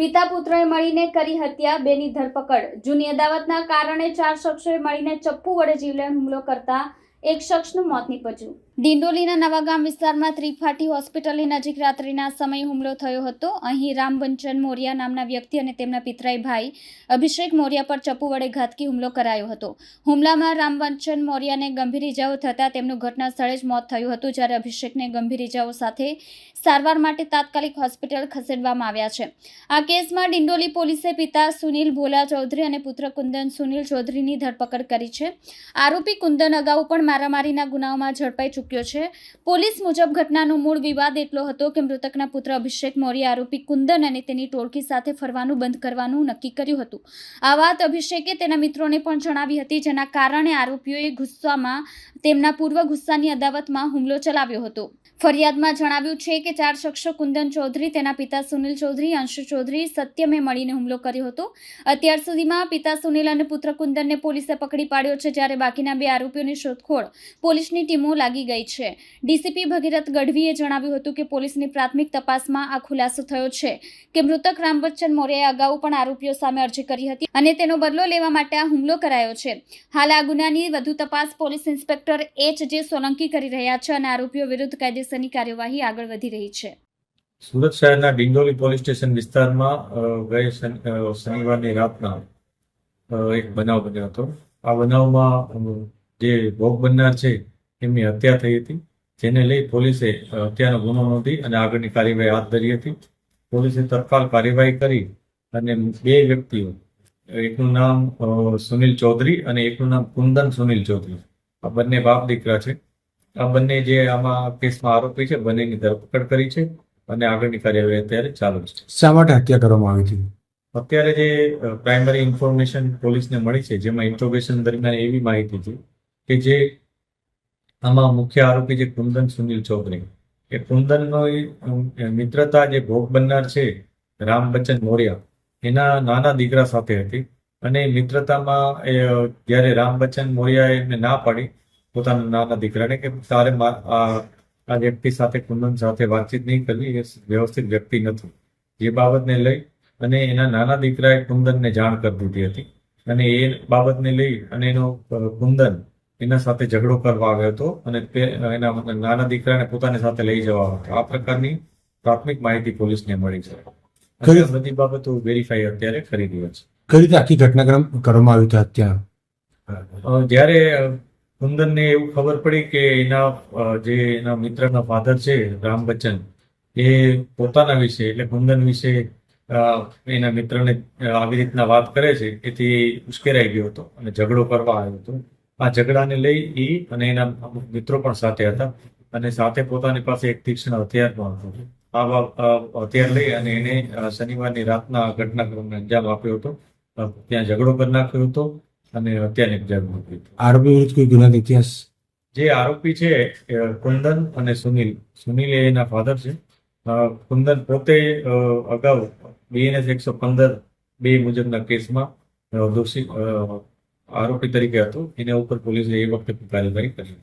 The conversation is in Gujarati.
પિતા પુત્રએ મળીને કરી હત્યા બેની ધરપકડ. જૂની અદાવતના કારણે ચાર શખ્સોએ મળીને ચપ્પુ વડે જીવલેણ હુમલો કરતા એક શખ્સનું મોત નીપજ્યું. દિંડોલીના નવાગામ વિસ્તારમાં ત્રિપાઠી હોસ્પિટલની નજીક રાત્રિના સમયે હુમલો થયો હતો. અહીં રામબંચન મોરિયા નામના વ્યક્તિ અને તેમના પિતરાઈ ભાઈ અભિષેક મોરિયા પર ચપ્પુ વડે ઘાતકી હુમલો કરાયો હતો. હુમલામાં રામબંચન મોરિયાને ગંભીર ઇજાઓ થતાં તેમનું ઘટના સ્થળે જ મોત થયું હતું, જ્યારે અભિષેકને ગંભીર ઇજાઓ સાથે સારવાર માટે તાત્કાલિક હોસ્પિટલ ખસેડવામાં આવ્યા છે. આ કેસમાં ડિંડોલી પોલીસે પિતા સુનિલ ભોલા ચૌધરી અને પુત્ર કુંદન સુનિલ ચૌધરીની ધરપકડ કરી છે. આરોપી કુંદન અગાઉ પણ મારામારીના ગુનાઓમાં ઝડપાઈ ચૂક્યો છે. પોલીસ મુજબ ઘટનાનો મૂળ વિવાદ એટલો હતો કે મૃતકના પુત્ર અભિષેક મૌર્ય આરોપી કુંદન અને તેની ટોળકી સાથે ફરવાનું બંધ કરવાનું નક્કી કર્યું હતું. આ વાત અભિષેકે તેના મિત્રોને પણ જણાવી હતી, જેના કારણે આરોપીઓએ ગુસ્સામાં, તેમના પૂર્વ ગુસ્સાની અદાવતમાં હુમલો ચલાવ્યો હતો. ફરિયાદમાં જણાવ્યું છે કે ચાર શખ્સો કુંદન ચૌધરી, તેના પિતા સુનિલ ચૌધરી, અંશુ ચૌધરી સત્યમે મળીને હુમલો કર્યો હતો. અત્યાર સુધીમાં પિતા સુનિલ અને પુત્ર કુંદનને પોલીસે પકડી પાડ્યો છે, જ્યારે બાકીના બે આરોપીઓની શોધખોળ પોલીસની ટીમો લાગી ગઈ છે. ડીસીપી ભગીરથ ગઢવીએ જણાવ્યું હતું કે પોલીસની પ્રાથમિક તપાસમાં આ ખુલાસો થયો છે કે મૃતક રામવચ્ચન મૌર્યએ અગાઉ પણ આરોપીઓ સામે અરજી કરી હતી અને તેનો બદલો લેવા માટે આ હુમલો કરાયો છે. હાલ આ ગુનાની વધુ તપાસ પોલીસ ઇન્સ્પેક્ટર એચ જે સોલંકી કરી રહ્યા છે અને આરોપીઓ વિરુદ્ધ કાયદેસરની કાર્યવાહી આગળ વધી રહી છે. સુરત શહેરના ડિંડોલી પોલીસ સ્ટેશન વિસ્તારમાં ગઈ શનિવારની રાતના એક બનાવ બન્યો હતો. આ બનાવમાં જે ભોગ બનનાર છે એમની હત્યા થઈ હતી. જેને લઈ પોલીસે હત્યાનો ગુનો નોંધી અને આગળની કાર્યવાહી હાથ ધરી હતી. પોલીસે તત્કાલ કાર્યવાહી કરી અને બે વ્યક્તિઓ એકનું નામ સુનિલ ચૌધરી અને એકનું નામ કુંદન સુનિલ ચૌધરી. આ બંને બાપ દીકરા છે. આ બંને જે આમાં કેસમાં આરોપી છે બંનેની ધરપકડ કરી છે અને આગળની કાર્યવાહી અત્યારે ચાલુ છે. શા માટે હત્યા કરવામાં આવી હતી? અત્યારે જે પ્રાઇમરી ઇન્ફોર્મેશન પોલીસને મળી છે જેમાં ઇન્ટ્રોગેશન દરમિયાન એવી માહિતી છે કે જે આમાં મુખ્ય આરોપી છે કુંદન સુનિલ ચૌધરી. એ કુંદનનો મિત્રતા જે ભોગ બનનાર છે રામ બચ્ચન મોરિયા, એના નાના દીકરા સાથે હતી. અને મિત્રતામાં એ જ્યારે રામ બચ્ચન મોરિયાએ એમને ના પાડી, પોતાના નાના દીકરાને કે તારે આ વ્યક્તિ સાથે, કુંદન સાથે વાતચીત નહીં કરવી, એ વ્યવસ્થિત વ્યક્તિ નથી. જે બાબતને લઈ અને એના નાના દીકરાએ કુંદનને જાણ કરી દીધી હતી. અને એ બાબતને લઈ અને એનો કુંદન એના સાથે ઝઘડો કરવા આવ્યો હતો અને એના નાના દીકરાને પોતાની સાથે લઈ જવા આવ્યો હતો. આ પ્રકારની પ્રાથમિક માહિતી પોલીસને મળી છે. બધી બાબતો વેરીફાઈ અત્યારે કરી રહ્યા છે. કઈ રીતે આખી ઘટનાક્રમ કરવામાં આવી હતી હત્યા જ્યારે કુંદનને એવું ખબર પડી કે એના જે એના મિત્રના ફાધર છે રામ બચ્ચન એ પોતાના વિશે એટલે કુંદન વિશે એના મિત્રને આવી રીતના વાત કરે છે એથી ઉશ્કેરાઈ ગયો હતો અને ઝઘડો કરવા આવ્યો હતો. આ ઝઘડાને લઈ એ અને એના અમુક મિત્રો પણ સાથે હતા. અને સાથે પોતાની પાસે એક તીક્ષ્ણ હથિયાર પણ હતું. આ હથિયાર લઈ અને એને શનિવારની રાતના ઘટનાક્રમને અંજામ આપ્યો હતો. ત્યાં ઝઘડો કરી નાખ્યો હતો અને હત્યાને અંજામ આપ્યો હતો. આરોપી વિરુદ્ધ કોઈ ગુનાનો ઇતિહાસ? જે આરોપી છે કુંદન અને સુનિલ. સુનિલ એના ફાધર છે. કુંદન પોતે અગાઉ બીએનએસ એકસો પંદર બે મુજબના કેસમાં દોષી આરોપી તરીકે હતો. એના ઉપર પોલીસે એ વખતે કાર્યવાહી કરી